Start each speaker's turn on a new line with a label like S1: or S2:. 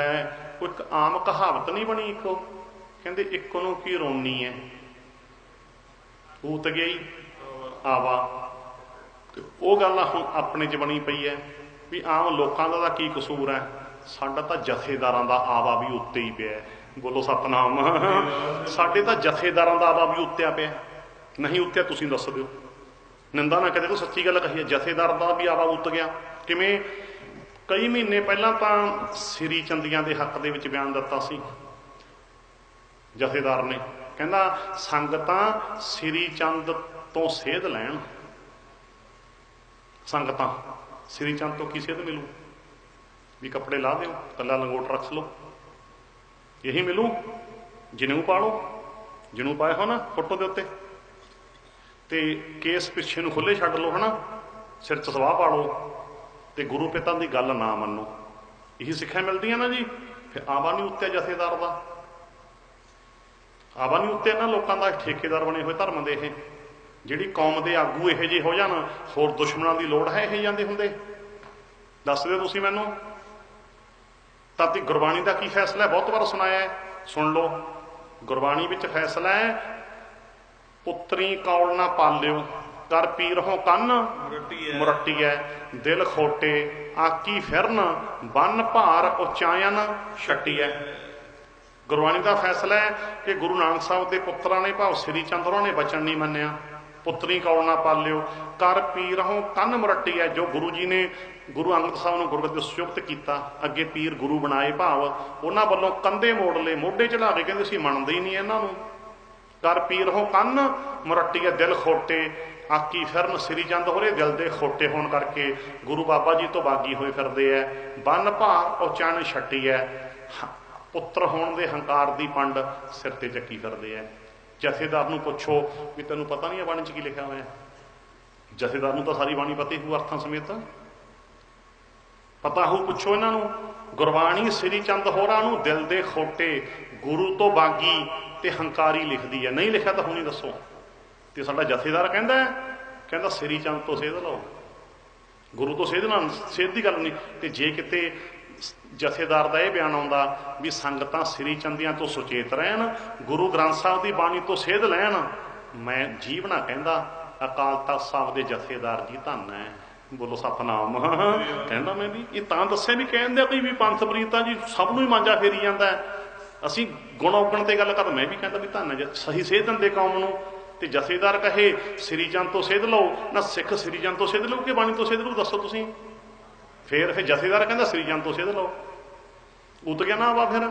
S1: ਹੈ ਉਹ ਇੱਕ ਆਮ ਕਹਾਵਤ ਨਹੀਂ ਬਣੀ ਇੱਕੋ। ਕਹਿੰਦੇ ਇੱਕ ਨੂੰ ਕੀ ਰੋਣੀ ਹੈ? ਊਤ ਗਈ ਆਵਾ। ਉਹ ਗੱਲ ਹੁਣ ਆਪਣੇ ਚ ਬਣੀ ਪਈ ਹੈ ਵੀ ਆਮ ਲੋਕਾਂ ਦਾ ਤਾਂ ਕੀ ਕਸੂਰ ਹੈ? ਸਾਡਾ ਤਾਂ ਜਥੇਦਾਰਾਂ ਦਾ ਆਵਾ ਵੀ ਉੱਤੇ ਹੀ ਪਿਆ ਬੋਲੋ ਸਤਨਾਮ। ਸਾਡੇ ਤਾਂ ਜਥੇਦਾਰਾਂ ਦਾ ਆਵਾ ਵੀ ਉੱਤਿਆ ਪਿਆ ਨਹੀਂ ਉੱਤਿਆ ਤੁਸੀਂ ਦੱਸ ਦਿਓ। ਨਿੰਦਾ ਨਾ ਕਦੇ ਕੋ ਸੱਚੀ ਗੱਲ ਕਹੀ ਹੈ ਜਥੇਦਾਰ ਦਾ ਵੀ ਆਵਾ ਉੱਤ ਗਿਆ। ਕਿਵੇਂ? ਕਈ ਮਹੀਨੇ ਪਹਿਲਾਂ ਤਾਂ ਸ੍ਰੀ ਚੰਦੀਆਂ ਦੇ ਹੱਕ ਦੇ ਵਿੱਚ ਬਿਆਨ ਦਿੱਤਾ ਸੀ। ਜਥੇਦਾਰ ਨੇ ਕਹਿੰਦਾ, ਸੰਗਤਾਂ ਸ੍ਰੀ ਚੰਦ ਤੋਂ ਸੇਧ ਲੈਣ। ਸੰਗਤਾਂ, ਸ੍ਰੀ ਚੰਦ ਤੋਂ ਕੀ ਸੇਧ ਮਿਲੂ? ਵੀ ਕੱਪੜੇ ਲਾ ਦਿਓ ਕੱਲਾ ਲੰਗੋਟ ਰੱਖ ਲਓ। ਇਹੀ ਮਿਲੂ? ਜਿਨੂੰ ਪਾ ਲਓ ਜਨੇਊ ਪਾਏ ਫੋਟੋ ਦੇ ਉੱਤੇ। ਤੇ ਕੇਸ ਪਿੱਛੇ ਨੂੰ ਖੁੱਲੇ ਛੱਡ ਲਓ ਹਨਾ, ਸਿਰ 'ਚ ਸਵਾਹ ਪਾ ਲਓ। ਤੇ ਗੁਰੂ ਪਿਤਾ ਦੀ ਗੱਲ ਨਾ ਮੰਨੋ। ਇਹੀ ਸਿੱਖਿਆ ਮਿਲਦੀ ਹੈ ਨਾ ਜੀ। ਫਿਰ ਆਵਾ ਨਹੀਂ ਉੱਤੇ ਜਥੇਦਾਰ ਦਾ। ਆਵਾ ਨਹੀਂ ਉੱਤੇ ਨਾ ਲੋਕਾਂ ਦਾ ਠੇਕੇਦਾਰ ਬਣੇ ਹੋਏ ਧਰਮ ਦੇ ਇਹ। ਜਿਹੜੀ ਕੌਮ ਦੇ ਆਗੂ ਇਹੋ ਜਿਹੇ ਹੋ ਜਾਣ, ਹੋਰ ਦੁਸ਼ਮਣਾਂ ਦੀ ਲੋੜ ਹੈ ਇਹ ਜਾਂਦੇ ਹੁੰਦੇ। ਦੱਸ ਦਿਓ ਤੁਸੀਂ ਮੈਨੂੰ। ਤਾਂ ਤੇ ਗੁਰਬਾਣੀ ਦਾ ਕੀ ਫੈਸਲਾ ਹੈ? ਬਹੁਤ ਵਾਰ ਸੁਣਾਇਆ ਹੈ। ਸੁਣ ਲਓ। ਗੁਰਬਾਣੀ ਵਿੱਚ ਫੈਸਲਾ ਹੈ ਪੁੱਤਰੀ ਕੌਲ ਨਾ ਪਾਲਿਓ। ਕਰ ਪੀਰ ਹੋ ਕੰਨ।
S2: ਮੁਰੱਟੀ ਹੈ।
S1: ਮੁਰੱਟੀ ਹੈ। ਦਿਲ ਖੋਟੇ ਆਕੀ ਫਿਰਨ ਬੰਨ ਭਾਰ ਉਚਾਇਨ ਛੱਟੀ ਹੈ। ਗੁਰਬਾਣੀ ਦਾ ਫੈਸਲਾ ਹੈ ਕਿ ਗੁਰੂ ਨਾਨਕ ਸਾਹਿਬ ਦੇ ਪੁੱਤਰਾਂ ਨੇ ਭਾਵ ਸ੍ਰੀ ਚੰਦ ਹੋਰਾਂ ਨੇ ਬਚਨ ਨਹੀਂ ਮੰਨਿਆ। ਪੁੱਤਰੀ ਕੌਲ ਨਾ ਪਾਲਿਓ ਕਰ ਪੀਰ ਹੋ ਕੰਨ ਮੁਰੱਟੀ ਹੈ ਜੋ ਗੁਰੂ ਜੀ ਨੇ ਗੁਰੂ ਅੰਗਦ ਸਾਹਿਬ ਨੂੰ ਗੁਰਗੱਦੀ ਸੁਯੁਕਤ ਕੀਤਾ। ਅੱਗੇ ਪੀਰ ਗੁਰੂ ਬਣਾਏ ਭਾਵ ਉਹਨਾਂ ਵੱਲੋਂ ਕੰਧੇ ਮੋੜ ਲਏ ਮੋਢੇ ਚੜਾ ਕੇ ਕਹਿੰਦੇ ਸੀ ਮੰਨਦੇ ਹੀ ਨਹੀਂ ਇਹਨਾਂ ਨੂੰ। ਕਰ ਪੀਰ ਹੋ ਕੰਨ ਮੁਰੱਟੀਏ ਦਿਲ ਖੋਟੇ ਆਕੀ ਫਿਰਨ ਸ੍ਰੀ ਚੰਦ ਹੋਰੇ ਦਿਲ ਦੇ ਖੋਟੇ ਹੋਣ ਕਰਕੇ ਗੁਰੂ ਬਾਬਾ ਜੀ ਤੋਂ ਬਾਗੀ ਹੋਏ ਫਿਰਦੇ ਐ। ਬੰਨ ਭਾਰ ਉਚਾਨ ਛੱਟੀ ਐ। ਪੁੱਤਰ ਹੋਣ ਦੇ ਹੰਕਾਰ ਦੀ ਪੰਡ ਸਿਰ ਤੇ ਚੱਕੀ ਫਿਰਦੇ ਐ। ਜਥੇਦਾਰ ਨੂੰ ਪੁੱਛੋ ਵੀ ਤੈਨੂੰ ਪਤਾ ਨਹੀਂ ਹੈ ਬਾਣੀ ਚ ਕੀ ਲਿਖਿਆ ਹੋਇਆ ਜਥੇਦਾਰ ਨੂੰ ਤਾਂ ਸਾਰੀ ਬਾਣੀ ਪਤਾ ਹੀ ਹੋਊ ਅਰਥਾਂ ਸਮੇਤ। ਪਤਾ ਹੋ ਪੁੱਛੋ ਇਹਨਾਂ ਨੂੰ, ਗੁਰਬਾਣੀ ਸ੍ਰੀ ਚੰਦ ਹੋਰਾਂ ਨੂੰ ਦਿਲ ਦੇ ਖੋਟੇ ਗੁਰੂ ਤੋਂ ਬਾਗੀ ਤੇ ਹੰਕਾਰੀ ਲਿਖਦੀ ਹੈ ਨਹੀਂ ਲਿਖਿਆ ਤਾਂ ਹੁਣੀ ਦੱਸੋ। ਤੇ ਸਾਡਾ ਜਥੇਦਾਰ ਕਹਿੰਦਾ ਕਹਿੰਦਾ ਸ੍ਰੀ ਚੰਦ ਤੋਂ ਸੇਧ ਲਓ। ਗੁਰੂ ਤੋਂ ਸੇਧ ਨਾਲ ਸੇਧ ਦੀ ਗੱਲ ਨਹੀਂ। ਤੇ ਜੇ ਕਿਤੇ ਜਥੇਦਾਰ ਦਾ ਇਹ ਬਿਆਨ ਆਉਂਦਾ ਵੀ ਸੰਗਤਾਂ ਸ੍ਰੀ ਚੰਦੀਆਂ ਤੋਂ ਸੁਚੇਤ ਰਹਿਣ, ਗੁਰੂ ਗ੍ਰੰਥ ਸਾਹਿਬ ਦੀ ਬਾਣੀ ਤੋਂ ਸੇਧ ਲੈਣ, ਮੈਂ ਜੀਵਨਾ ਕਹਿੰਦਾ, ਅਕਾਲ ਤਖਤ ਸਾਹਿਬ ਦੇ ਜਥੇਦਾਰ ਜੀ ਧੰਨ ਹੈ। ਬੋਲੋ ਸਤਨਾਮ। ਕਹਿੰਦਾ ਮੈਂ ਵੀ, ਇਹ ਤਾਂ ਦੱਸਿਆ ਵੀ ਕਹਿੰਦੇ ਆ ਕੋਈ ਵੀ ਪੰਥ ਪ੍ਰੀਤਾਂ ਜੀ, ਸਭ ਨੂੰ ਹੀ ਮਾਂਜਾ ਫੇਰੀ ਜਾਂਦਾ ਅਸੀਂ ਗੁਣ ਔਗਣ ਤੇ ਗੱਲ ਕਰ, ਮੈਂ ਵੀ ਕਹਿੰਦਾ ਵੀ ਧੰਨ ਹੈ ਸਹੀ ਸੇਧ ਦਿੰਦੇ ਕੌਮ ਨੂੰ। ਤੇ ਜਥੇਦਾਰ ਕਹੇ, ਸ੍ਰੀ ਚੰਦ ਤੋਂ ਸੇਧ ਲਓ। ਨਾ ਸਿੱਖ ਸ੍ਰੀ ਚੰਦ ਤੋਂ ਸਿੱਧ ਲਓ ਕਿ ਬਾਣੀ ਤੋਂ ਸੇਧ ਲਊ, ਦੱਸੋ ਤੁਸੀਂ। ਫੇਰ ਫਿਰ ਜਥੇਦਾਰ ਕਹਿੰਦਾ, ਸ੍ਰੀ ਚੰਦ ਤੋਂ ਸਿੱਧ ਲਓ। ਉਤ ਗਿਆ ਨਾ ਵਾ ਫਿਰ।